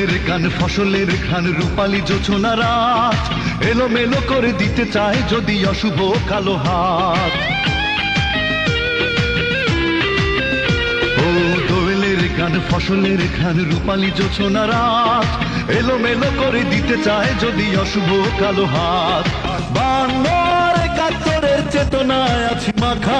দোয়েলের গান, ফসলের ঘান রূপালী জোছনা রাত। এলোমেলো করে দিতে চায় যদি অশুভ কালো হাত। গান, ফসলের ঘান রূপালী জোছনা রাত। এলোমেলো করে দিতে চায় যদি অশুভ কালো হাত। বান্নর একাত্তরের চেতনায় আছি মাখা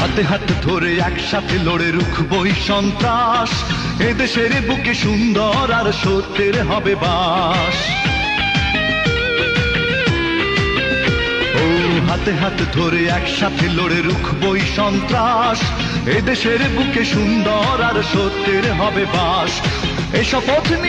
হাতে হাতে ধরে একসাথে লড়ে রুখবই সন্ত্রাস। এদেশের বুকে সুন্দর আর সত্যের হবে বাস। ও হাতে হাতে ধরে একসাথে লড়ে রুখবই সন্ত্রাস। এদেশের বুকে সুন্দর আর সত্যের হবে বাস। এ শপথ নি-